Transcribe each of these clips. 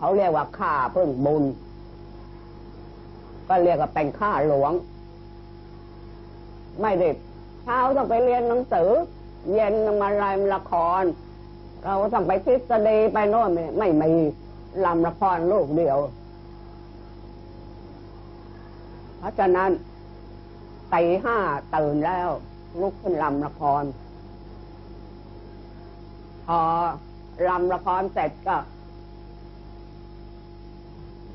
เขาเรียกว่าข้าเพึ่งบุญ ก็เรียกว่าเป็นข้าหลวง ไม่ได้เช้าต้องไปเรียนหนังสือ เย็นมาลายละคร เราต้องไปทฤษฎีไปโน่นไม่มีลำละครลูกเดียว เพราะฉะนั้นตีห้าตื่นแล้ว ลุกขึ้นลำละครพอลำละครเสร็จก็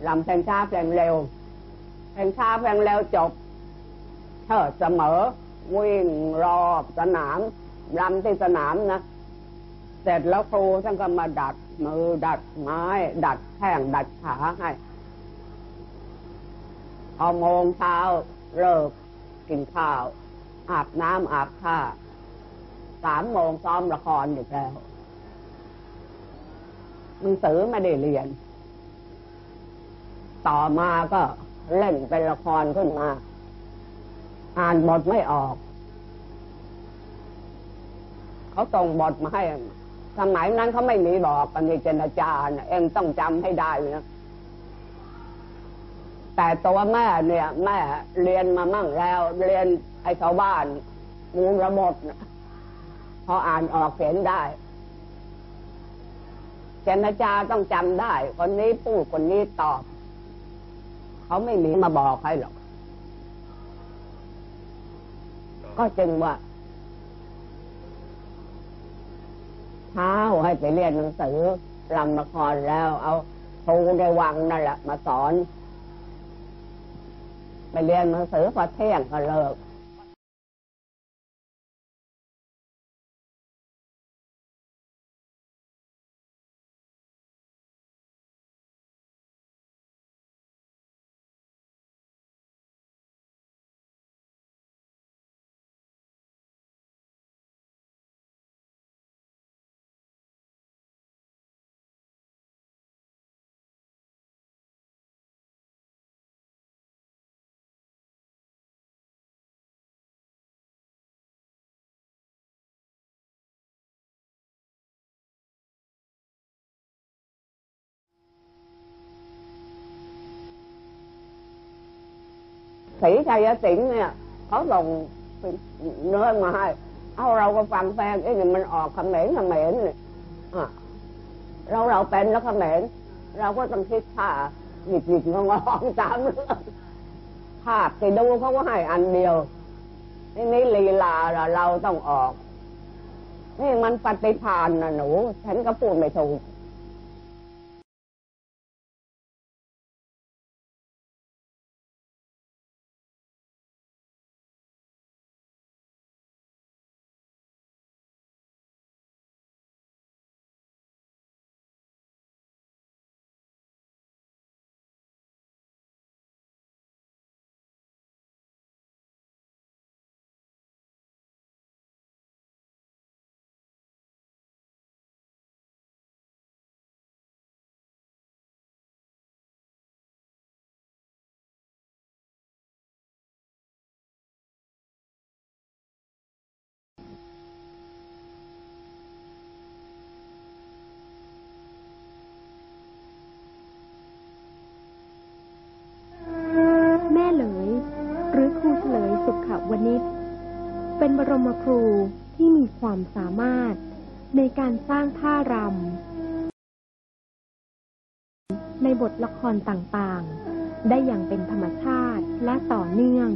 ลำเพลงช้าเพลงเร็ว เพลงช้าเพลงเร็วจบเชิดเสมอ วิ่งรอบสนามลำที่สนามนะ เสร็จแล้วครูท่านก็มาดัดมือดัดไม้ ดัดแข้งดัดขาให้พอโมงเช้าเลิกกินข้าว อาบน้ำอาบท่าสามโมงซ้อมละครอยู่แล้วหนังสือไม่ได้เรียน ต่อมาก็เล่นเป็นละครขึ้นมา อ่านบทไม่ออก เขาส่งบทมาให้ สมัยนั้นเขาไม่มีบอกกันในเจนจาร์เองต้องจำให้ได้นะแต่ตัวแม่เนี่ย แม่เรียนมามั่งแล้ว เรียนไอ้ชาวบ้านมูระหมดนะพออ่านออกเขียนได้เจนจาต้องจำได้ คนนี้พูดคนนี้ตอบ เขาไม่มีมาบอกใครหรอก ก็จึงว่าเช้าให้ไปเรียนหนังสือลำละครแล้ว เอาครูในวังนั่นแหละมาสอน ไปเรียนหนังสือพอเที่ยงก็เลิก ศรีชัยสิงห์เนี่ยเขาส่งเนื้อมาให้ เอาเราก็ฟังแฟนเอ้ยมันออกคำเหม็นคำเหม็นเนี่ยเราเราเป็นแล้วคำเหม็นเราก็ต้องคิดท่าหยิบหยิบงงงตามเรื่องภาพที่ดูเขาก็ให้อันเดียวนี่นี่ลีลาเราต้องออก นี่มันปฏิพานนะหนู ฉันก็พูดไม่ถูก มครูที่มีความสามารถในการสร้างท่ารำในบทละครต่างๆ ได้อย่างเป็นธรรมชาติและต่อเนื่อง